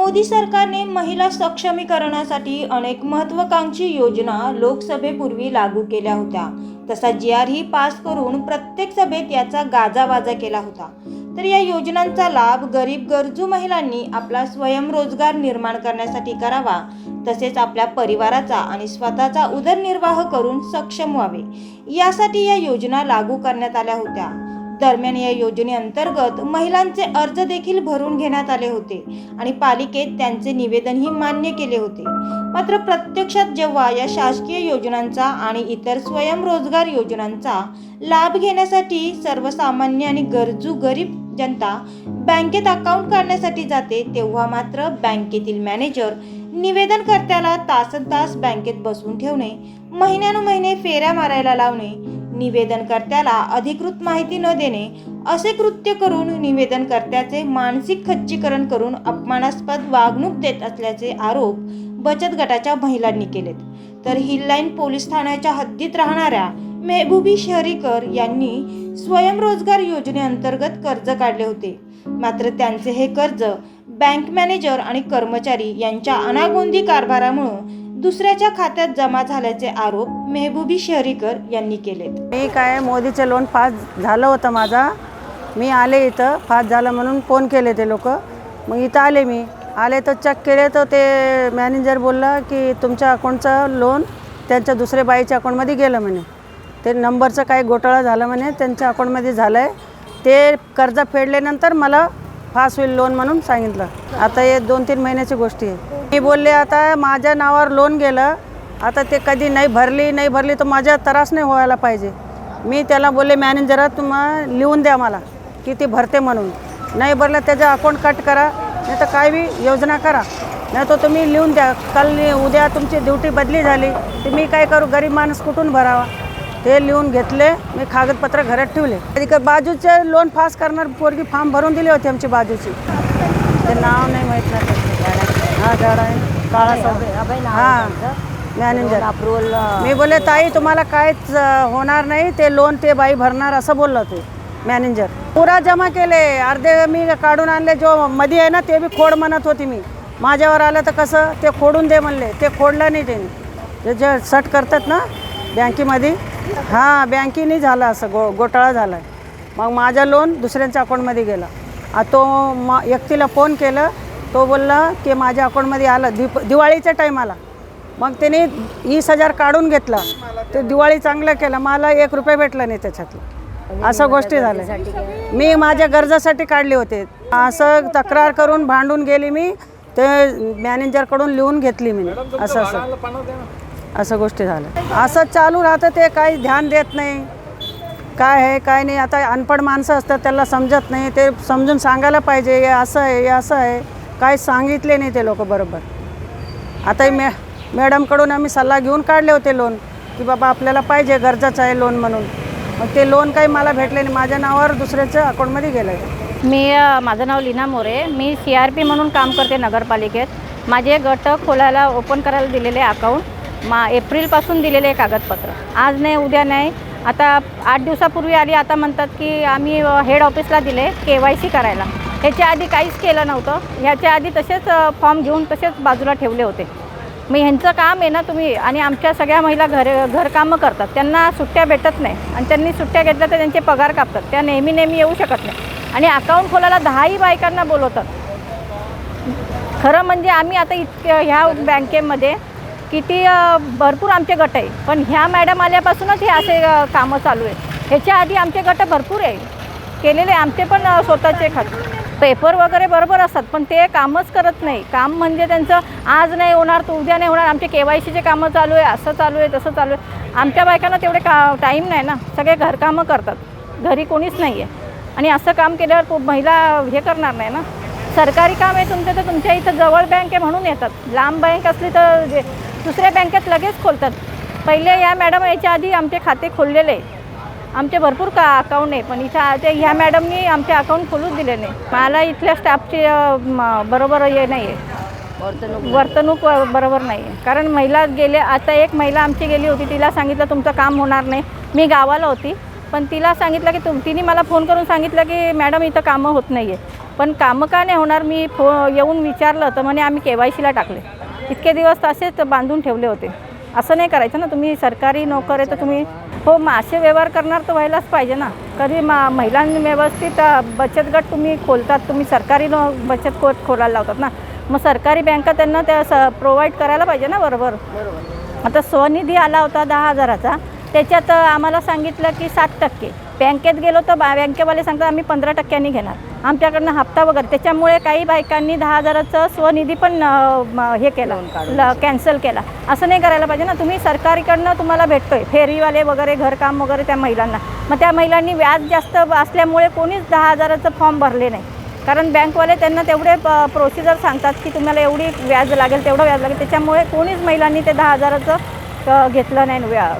मोदी सरकारने महिला सक्षमीकरणासाठी अनेक महत्त्वाकांक्षी योजना लोकसभेपूर्वी लागू केल्या होत्या. तसा जी आर ही पास करून प्रत्येक सभेत याचा गाजावाजा केला होता. तर या योजनांचा लाभ गरीब गरजू महिलांनी आपला स्वयंरोजगार निर्माण करण्यासाठी करावा तसेच आपल्या परिवाराचा आणि स्वतःचा उदरनिर्वाह करून सक्षम व्हावे. यासाठी या योजना लागू करण्यात आल्या होत्या. दरम्यान या योजनेअंतर्गत महिलांचे अर्ज देखील भरून घेण्यात आले होते आणि पालिकेत त्यांचे निवेदनही मान्य केले होते. मात्र प्रत्यक्षात जेव्हा या शासकीय योजनांचा आणि इतर स्वयंरोजगार योजनांचा लाभ घेण्यासाठी सर्वसामान्य आणि गरजू गरीब जनता बँकेत अकाउंट काढण्यासाठी जाते तेव्हा मात्र बँकेतील मॅनेजर निवेदनकर्त्याला तासन तास बँकेत बसवून ठेवणे महिन्यानुमहिने फेऱ्या मारायला लावणे निवेदनकर्त्याला अधिकृत माहिती न देणे असे कृत्य करून निवेदनकर्त्याचे मानसिक खच्चीकरण करून अपमानास्पद वागणूक देत असल्याचे आरोप बचत गटाच्या महिलांनी केलेत. तर हिललाईन पोलीस ठाण्याच्या हद्दीत राहणाऱ्या मेहबुबी शहरीकर यांनी स्वयंरोजगार योजनेअंतर्गत कर्ज काढले होते. मात्र त्यांचे हे कर्ज बँक मॅनेजर आणि कर्मचारी यांच्या अनागोंदी कारभारामुळे दुसऱ्याच्या खात्यात जमा झाल्याचे आरोप मेहबूबी शहरीकर यांनी केलेत. मी काय मोदीचं लोन पास झालं होतं माझा. मी आले इथं पास झालं म्हणून फोन केले ते लोक. मग इथं आले मी. आले तर चेक केले तर ते मॅनेजर बोलला की तुमच्या अकाउंटचं लोन त्यांच्या दुसऱ्या बाईच्या अकाउंटमध्ये गेलं म्हणे. ते नंबरचं काही घोटाळा झाला म्हणे त्यांच्या अकाउंटमध्ये झालं आहे ते कर्ज फेडल्यानंतर मला फास्ट होईल लोन म्हणून सांगितलं. आता हे दोन तीन महिन्याची गोष्टी आहे. मी बोलले आता माझ्या नावावर लोन गेलं. आता ते कधी नाही भरली नाही भरली तर माझ्या त्रास नाही व्हायला पाहिजे. मी त्याला बोलले मॅनेजरा तुम्हा लिहून द्या मला की ती भरते म्हणून. नाही भरलं त्याचं अकाउंट कट करा नाही तर काय बी योजना करा. नाही तर तुम्ही लिहून द्या. काल उद्या तुमची ड्युटी बदली झाली तर मी काय करू? गरीब माणूस कुठून भरावा? ते लिहून घेतले. मी कागदपत्र घरात ठेवले. कधी बाजूचे लोन पास करणार पोरगी फॉर्म भरून दिली होती आमची बाजूची. ते नाव नाही माहीत नाही हा. आहे काळा हां मॅनेजर अप्रुव्हल मी बोलले ताई तुम्हाला काहीच होणार नाही. ते लोन ते बाई भरणार असं बोललं ते मॅनेजर. पुरा जमा केले. अर्धे मी काढून आणले. जो मध्ये आहे ना ते बी खोड म्हणत होती मी. माझ्यावर आलं तर कसं? ते खोडून दे म्हणले. ते खोडलं नाही त्यांनी. ते जे सट करतात ना बँकेमध्ये. हां बँकेने झालं असं. गो घोटाळा झाला मग माझं लोन दुसऱ्यांच्या अकाउंटमध्ये गेलं. आ तो म व्यक्तीला फोन केलं. तो बोलला की माझ्या अकाउंटमध्ये आलं. दिप दिवाळीच्या टायमाला. मग त्याने वीस हजार काढून घेतला. ते दिवाळी चांगलं केलं. मला एक रुपये भेटला नाही त्याच्यातलं. असं गोष्टी झाल्या. मी माझ्या गरजासाठी काढले होते. असं तक्रार करून भांडून गेली मी. ते मॅनेजरकडून लिहून घेतली मी. असं असं. असं गोष्टी झाल्या. असं चालू राहतं ते. काही ध्यान देत नाही. काय आहे काय नाही. आता अनपढ माणसं असतात त्याला समजत नाही. ते समजून सांगायला पाहिजे. हे असं आहे हे असं आहे. काय सांगितले नाही ते लोक बरोबर. आताही मॅ मॅडमकडून आम्ही सल्ला घेऊन काढले होते लोन की बाबा आपल्याला पाहिजे गरजाचं आहे लोन म्हणून. मग ते लोन काही मला भेटले नाही माझ्या नावावर दुसऱ्याच्या अकाउंटमध्ये गेलं आहे मी माझं नाव लीना मोरे मी सी आर पी म्हणून काम करते नगरपालिकेत. माझे गट खोलायला ओपन करायला दिलेले अकाउंट मा एप्रिलपासून दिलेले कागदपत्र. आज नाही उद्या नाही. आता आठ दिवसापूर्वी आली आता म्हणतात की आम्ही हेड ऑफिसला दिले के वाय सी करायला. ह्याच्या आधी काहीच केलं नव्हतं. ह्याच्या आधी तसेच फॉर्म घेऊन तसेच बाजूला ठेवले होते. मग ह्यांचं काम आहे ना तुम्ही आणि आमच्या सगळ्या महिला घर घरकामं करतात. त्यांना सुट्ट्या भेटत नाही. आणि त्यांनी सुट्ट्या घेतल्या तर त्यांचे पगार कापतात. त्या नेहमी नेहमी येऊ शकत नाही. आणि अकाउंट खोलायला दहाही बायकांना बोलवतात. खरं म्हणजे आम्ही आता इतक्या ह्या बँकेमध्ये किती भरपूर आमचे गट आहे. पण ह्या मॅडम आल्यापासूनच हे असे कामं चालू आहे ह्याच्या आधी आमचे गट भरपूर आहे. केलेले आमचे पण स्वतःचे खात. पेपर वगैरे बरोबर असतात पण ते कामच करत नाही. काम म्हणजे त्यांचं आज नाही होणार तर उद्या नाही होणार. आमचे के वाय सीचे कामं चालू आहे असं चालू आहे तसं चालू आहे. आमच्या बायकांना तेवढे का टाईम नाही ना. सगळे घरकामं करतात. घरी कोणीच नाही आहे आणि असं काम केल्यावर खूप महिला हे करणार नाही ना. सरकारी काम आहे तुमचं तर तुमच्या इथं जवळ बँक आहे म्हणून येतात. लांब बँक असली तर जे- दुसऱ्या बँकेत लगेच खोलतात. पहिले या मॅडम याच्या आधी आमचे खाते खोललेले. आहे आमचे भरपूर का अकाउंट आहे पण इथं ते ह्या मॅडमनी आमचे अकाउंट खोलूच दिले नाही. मला इथल्या स्टाफची बरोबर हे नाही. आहे वर्तणूक बरोबर नाही आहे कारण महिला गेले आता एक महिला आमची गेली होती तिला सांगितलं तुमचं काम होणार नाही. मी गावाला होती पण तिला सांगितलं की तुम तिने मला फोन करून सांगितलं की मॅडम इथं कामं होत नाही आहे पण कामं का नाही होणार? मी फो येऊन विचारलं तर म्हणे आम्ही के वाय सीला टाकले. इतके दिवस तसेच बांधून ठेवले होते. असं नाही करायचं ना तुम्ही सरकारी नोकर आहे तर तुम्ही हो मग असे व्यवहार करणार तर व्हायलाच पाहिजे ना. कधी मा महिलांनी व्यवस्थित बचत गट तुम्ही खोलतात तुम्ही सरकारी नो बचत गट खोलायला लावतात ना. मग सरकारी बँका त्यांना त्या स प्रोव्हाइड करायला पाहिजे ना बरोबर. आता स्वनिधी आला होता दहा हजाराचा. त्याच्यात आम्हाला सांगितलं की सात टक्के. बँकेत गेलो तर बा बँकेवाले सांगतात आम्ही पंधरा टक्क्यांनी घेणार. आमच्याकडनं हप्ता वगैरे. त्याच्यामुळे काही बायकांनी दहा हजाराचं स्वनिधी पण हे केलं. कॅन्सल केला. असं नाही करायला पाहिजे ना. तुम्ही सरकारीकडनं तुम्हाला भेटतोय. फेरीवाले वगैरे घरकाम वगैरे त्या महिलांना. मग त्या महिलांनी व्याज जास्त असल्यामुळे कोणीच दहा हजाराचं फॉर्म भरले नाही. कारण बँकवाले त्यांना तेवढे प्रोसिजर सांगतात की तुम्हाला एवढी व्याज लागेल तेवढं व्याज लागेल. त्याच्यामुळे कोणीच महिलांनी ते दहा हजाराचं घेतलं नाही व्या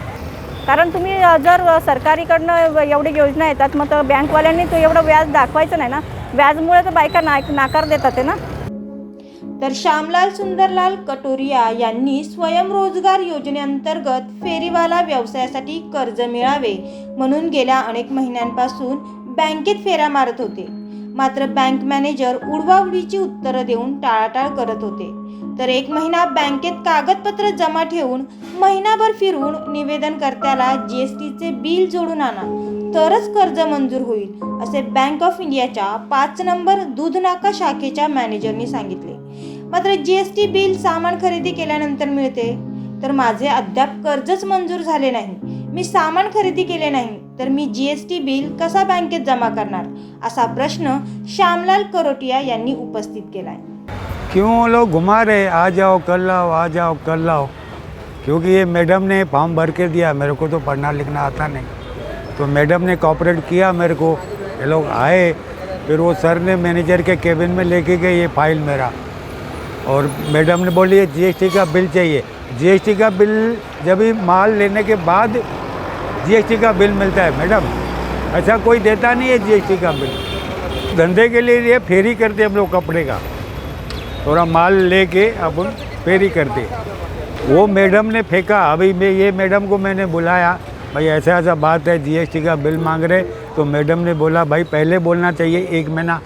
कारण तुम्ही जर सरकारीकडनं एवढी योजना येतात मग तर बँकवाल्यांनी तो एवढं व्याज दाखवायचं नाही ना? व्याजमुळे तर बायका ना नाकार देतात आहे ना? तर श्यामलाल सुंदरलाल कटोरिया यांनी स्वयंरोजगार योजनेअंतर्गत फेरीवाला व्यवसायासाठी कर्ज मिळावे म्हणून गेल्या अनेक महिन्यांपासून बँकेत फेऱ्या मारत होते. मात्र बँक मॅनेजर उडवाउडीची उत्तरं देऊन टाळाटाळ करत होते. तर एक महिना बँकेत कागदपत्र जमा ठेवून महिनाभर फिरून निवेदनकर्त्याला जी एस टीचे बिल जोडून आणा. तरच कर्ज मंजूर होईल असे बँक ऑफ इंडियाच्या पाच नंबर दूधनाका शाखेच्या मॅनेजरनी सांगितले. मात्र जी एस टी बिल सामान खरेदी केल्यानंतर मिळते. तर माझे अद्याप कर्जच मंजूर झाले नाही. मी सामान खरेदी केले नाही तर मी जी एस टी बिल कसा बँकेत जमा करणार? असा प्रश्न श्यामलाल करोटिया यांनी उपस्थित केला आहे क्यों वो लोग घुमा रहे? आ जाओ कल लाओ, आ जाओ कल लाओ। क्योंकि ये मैडम ने फॉर्म भर के दिया, मेरे को तो पढ़ना लिखना आता नहीं। तो मैडम ने कॉपरेट किया मेरे को। ये लोग आए, फिर वो सर ने मैनेजर के केबिन में लेके गए ये फ़ाइल मेरा। और मैडम ने बोली जीएसटी का बिल चाहिए। जीएसटी का बिल जब भी माल लेने के बाद जीएसटी का बिल मिलता है, मैडम। ऐसा कोई देता नहीं है जीएसटी का बिल धंधे के लिए ये फेरी करते हम लोग कपड़े का। थोड़ा माल लेके अपन फेरी करते वो मैडम ने फेंका, अभी मैं ये मैडम को मैंने बुलाया, भाई, ऐसा ऐसा बात है जीएसटी का बिल मांग रहे तो मैडम ने बोला, भाई, पहले बोलना चाहिए, एक महीना,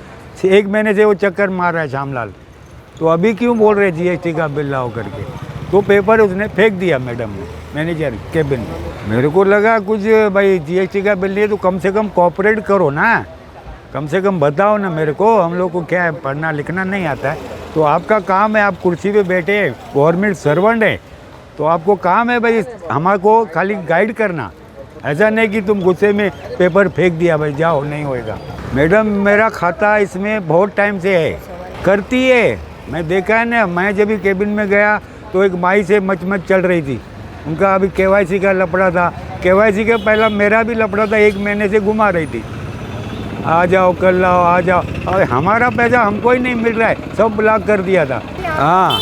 एक महीने से वो चक्कर मार रहा है श्यामलाल। तो अभी क्यों बोल रहे जीएसटी का बिल लाओ करके? तो पेपर उसने फेंक दिया मैडम ने, मैनेजर, केबिन में। मेरे को लगा कुछ, भाई जीएसटी का बिल नहीं तो कम से कम कॉपरेट करो ना। कम से कम बताओ ना मेरे को, हम लोग को क्या है, पढ़ना लिखना नहीं आता है। तो आपका काम है, आप कुर्सी पे बैठे गवर्नमेंट सर्वेंट है तो आपको काम है भाई, हमारे खाली गाइड करना। ऐसा नहीं कि तुम गुस्से में पेपर फेंक दिया भाई, जाओ, नहीं होएगा। मैडम, मेरा खाता इसमें बहुत टाइम से है, करती है। मैं देखा है ना, मैं जब भी केबिन में गया तो एक माई से मचमच चल रही थी। उनका अभी के का लपड़ा था। के का पहला मेरा भी लपड़ा था, एक महीने से घुमा रही थी। आ जाओ कल लाओ आ जाओ। अरे हमारा पैसा हमको ही नहीं मिल रहा है सब ब्लॉक कर दिया था। हाँ।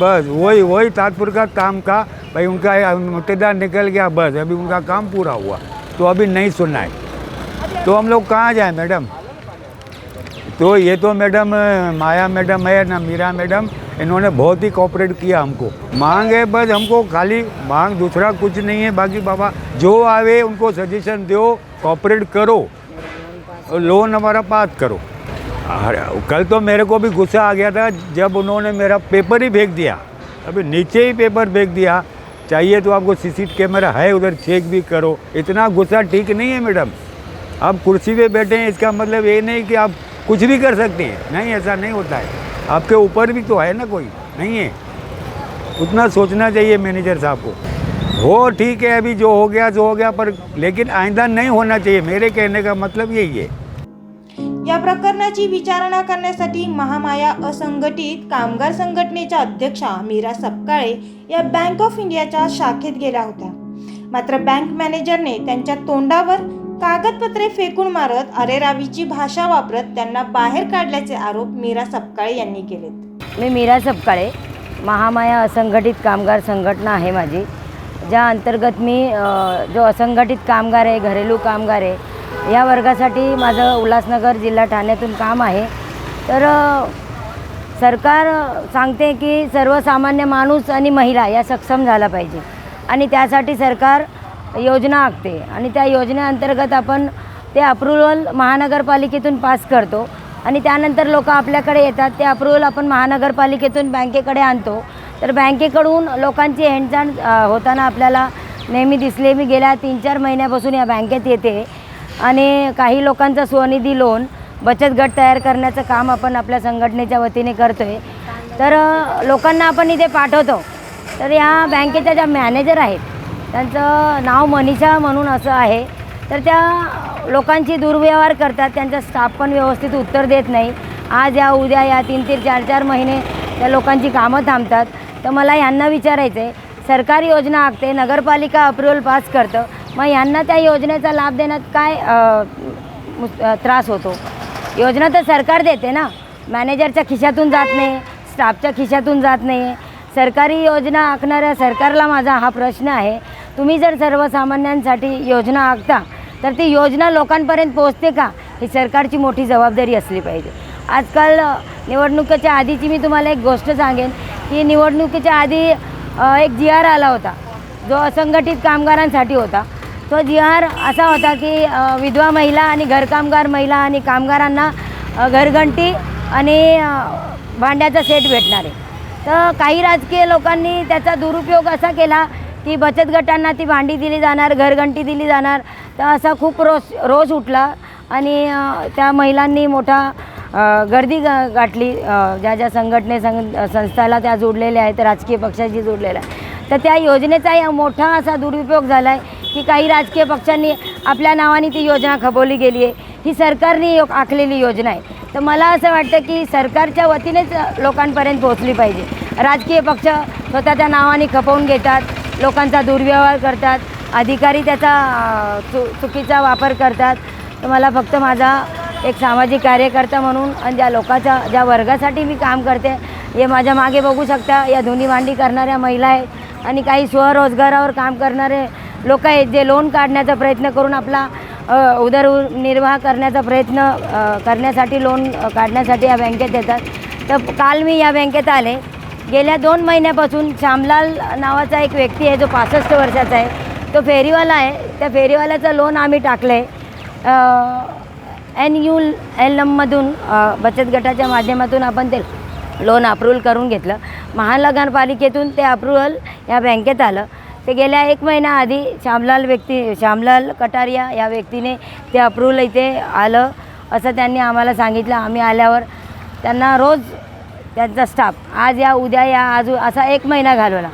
बस वही वही ताजपुर का काम का भाई उनका मुद्देदार निकल गया बस अभी उनका काम पूरा हुआ। तो अभी नहीं सुनना है। तो हम लोग कहाँ जाए मैडम? तो ये तो मैडम माया मैडम है ना मीरा मैडम इन्होंने बहुत ही कॉपरेट किया हमको। मांग है बस हमको खाली मांग दूसरा कुछ नहीं है। बाकी बाबा जो आवे उनको सजेशन दो कॉपरेट करो। और लोन हमारा पास करो। कल तो मेरे को भी गुस्सा आ गया था, जब उन्होंने मेरा पेपर ही फेंक दिया। अभी नीचे ही पेपर फेंक दिया। चाहिए तो आपको सीसी कैमरा है, उधर चेक भी करो। इतना गुस्सा ठीक नहीं है, मैडम। आप कुर्सी पे बैठे हैं, इसका मतलब ये नहीं कि आप कुछ भी कर सकते हैं। नहीं, ऐसा नहीं होता है। आपके ऊपर भी तो है ना कोई? नहीं है। उतना सोचना चाहिए मैनेजर साहब को। हो ठीक है अभी जो हो गया जो हो गया पर लेकिन आइंदा नहीं होना चाहिए। मेरे कहने का मतलब यही है। या प्रकरणाची विचारणा करण्यासाठी महामाया असंघटित कामगार संघटनेच्या अध्यक्षा मीरा सपकाळे या बँक ऑफ इंडियाच्या शाखेत गेल्या होत्या. मात्र बँक मॅनेजरने त्यांच्या तोंडावर कागदपत्रे फेकून मारत अरेरावीची भाषा वापरत त्यांना बाहेर काढल्याचे आरोप मीरा सपकाळे यांनी केलेत. मी मीरा सपकाळे महामाया असंघटित कामगार संघटना आहे माझी. ज्या अंतर्गत मी जो असंघटित कामगार आहे घरेलू कामगार आहे या वर्गासाठी माझं उल्हासनगर जिल्हा ठाण्यातून काम आहे. तर सरकार सांगते की सर्वसामान्य माणूस आणि महिला या सक्षम झाला पाहिजे. आणि त्यासाठी सरकार योजना आखते. आणि त्या योजनेअंतर्गत आपण ते अप्रुवल महानगरपालिकेतून पास करतो. आणि त्यानंतर लोक आपल्याकडे येतात. ते अप्रुवल आपण महानगरपालिकेतून बँकेकडे आणतो. तर बँकेकडून लोकांची हेंडचाण होताना आपल्याला नेहमी दिसले. मी गेल्या तीन चार महिन्यापासून या बँकेत येते आणि काही लोकांचं स्वनिधी लोन बचत गट तयार करण्याचं काम आपण आपल्या संघटनेच्या वतीने करतो आहे तर लोकांना आपण इथे पाठवतो. तर या बँकेच्या ज्या मॅनेजर आहेत त्यांचं नाव मनीषा म्हणून असं आहे. तर त्या लोकांची दुर्व्यवहार करतात. त्यांचा स्टाफ पण व्यवस्थित उत्तर देत नाही. आज या उद्या या तीन तीन चार चार महिने त्या लोकांची कामं थांबतात. तर मला यांना विचारायचं आहे सरकारी योजना आखते नगरपालिका अप्रुव्हल पास करतं मग यांना त्या योजनेचा लाभ देण्यात काय त्रास होतो? योजना तर सरकार देते ना? मॅनेजरच्या खिशातून जात नाही स्टाफच्या खिशातून जात नाही. सरकारी योजना आखणाऱ्या सरकारला माझा हा प्रश्न आहे. तुम्ही जर सर्वसामान्यांसाठी योजना आखता तर ती योजना लोकांपर्यंत पोहोचते का? ही सरकारची मोठी जबाबदारी असली पाहिजे. आजकाल निवडणुकीच्या आधीची मी तुम्हाला एक गोष्ट सांगेन. की निवडणुकीच्या आधी एक जी आर आला होता. जो असंघटित कामगारांसाठी होता. तो जी आर असा होता की विधवा महिला आणि घरकामगार महिला आणि कामगारांना घरघंटी आणि भांड्याचा सेट भेटणार. आहे तर काही राजकीय लोकांनी त्याचा दुरुपयोग असा केला की बचत गटांना ती भांडी दिली जाणार घरघंटी दिली जाणार. तर असा खूप रोष रोष उठला आणि त्या महिलांनी मोठा गर्दी गा गाठली. ज्या ज्या संघटने संग संस्थाला त्या जोडलेल्या आहेत राजकीय पक्षाशी जोडलेल्या आहेत. तर त्या योजनेचा या मोठा असा दुरुपयोग झाला आहे की काही राजकीय पक्षांनी आपल्या नावाने ती योजना खपवली गेली आहे. ही सरकारने यो- आखलेली योजना आहे. तर मला असं वाटतं की सरकारच्या वतीनेच लोकांपर्यंत पोहोचली पाहिजे. राजकीय पक्ष स्वतःच्या नावाने खपवून घेतात लोकांचा दुर्व्यवहार करतात अधिकारी त्याचा चु चुकीचा वापर करतात. तर मला फक्त माझा एक सामाजिक कार्यकर्ता म्हणून आणि ज्या लोकांच्या ज्या वर्गासाठी मी काम करते हे माझ्या मागे बघू शकता. या धुनी भांडी करणाऱ्या महिला आहेत आणि काही स्वरोजगारावर काम करणारे लोक आहेत जे लोन काढण्याचा प्रयत्न करून आपला उदरनिर्वाह करण्याचा प्रयत्न करण्यासाठी लोन काढण्यासाठी या बँकेत येतात तर काल मी या बँकेत आले. गेल्या दोन महिन्यापासून श्यामलाल नावाचा एक व्यक्ती आहे जो पासष्ट वर्षाचा आहे. तो फेरीवाला आहे. त्या फेरीवाल्याचं लोन आम्ही टाकलं आहे एन यू एल एममधून बचत गटाच्या माध्यमातून आपण ते लोन अप्रूव्हल करून घेतलं. महानगरपालिकेतून ते अप्रूव्हल या बँकेत आलं. ते गेल्या एक महिन्याआधी श्यामलाल व्यक्ती श्यामलाल कटारिया या व्यक्तीने ते अप्रूव्हल इथे आलं असं त्यांनी आम्हाला सांगितलं. आम्ही आल्यावर त्यांना रोज त्यांचा स्टाफ आज या उद्या या आज असा एक महिना घालवला.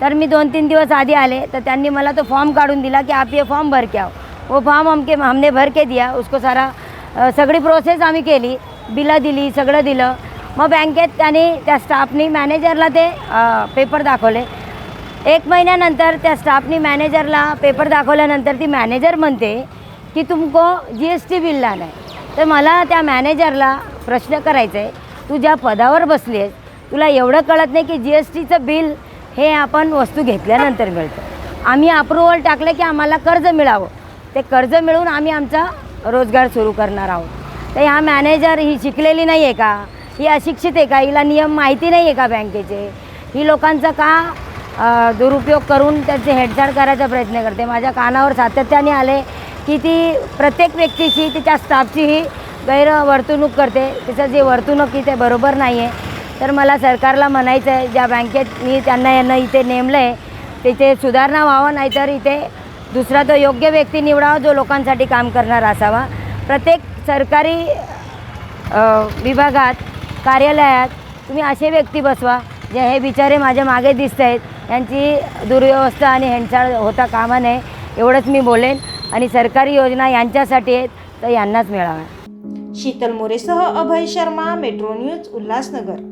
तर मी दोन तीन दिवस आधी आले तर त्यांनी मला तो फॉर्म काढून दिला की आप ये फॉर्म भर के आओ. वो फॉर्म हमके हमने भर के दिया उसको सारा सगळी प्रोसेस आम्ही केली. बिलं दिली सगळं दिलं. मग बँकेत त्यांनी त्या स्टाफनी मॅनेजरला ते पेपर दाखवले. एक महिन्यानंतर त्या स्टाफनी मॅनेजरला पेपर दाखवल्यानंतर ती मॅनेजर म्हणते की तुमको जी एस टी बिल लाना आहे तर मला त्या मॅनेजरला प्रश्न करायचा आहे तू ज्या पदावर बसली आहेस तुला एवढं कळत नाही की जी एस टीचं बिल हे आपण वस्तू घेतल्यानंतर मिळतं. आम्ही अप्रुव्हल टाकलं की आम्हाला कर्ज मिळावं. ते कर्ज मिळून आम्ही आमचा रोजगार सुरू करणार आहोत. तर ह्या मॅनेजर ही शिकलेली नाही आहे का? ही अशिक्षित आहे का? हिला नियम माहिती नाही आहे का बँकेचे? ही लोकांचा का दुरुपयोग करून त्याचे हेडछाड करायचा प्रयत्न करते? माझ्या कानावर सातत्याने आले की ती प्रत्येक व्यक्तीशी तिच्या स्टाफची ही गैरवर्तणूक करते. तिचं जे वर्तणूक इथे बरोबर नाही आहे तर मला सरकारला म्हणायचं आहे ज्या बँकेत मी त्यांना यांना इथे नेमलं आहे तिथे सुधारणा व्हावं नाहीतर इथे दुसरा तो योग्य व्यक्ती निवडावा जो लोकांसाठी काम करणार असावा. प्रत्येक सरकारी विभागात कार्यालयात तुम्ही असे व्यक्ती बसवा जे हे बिचारे माझ्या मागे दिसत आहेत यांची दुर्व्यवस्था आणि हेंचाळ होता कामा नये एवढंच मी बोलेन. आणि सरकारी योजना यांच्यासाठी आहेत तर यांनाच मिळाव्या. शीतल मोरेसह अभय शर्मा मेट्रो न्यूज उल्हासनगर.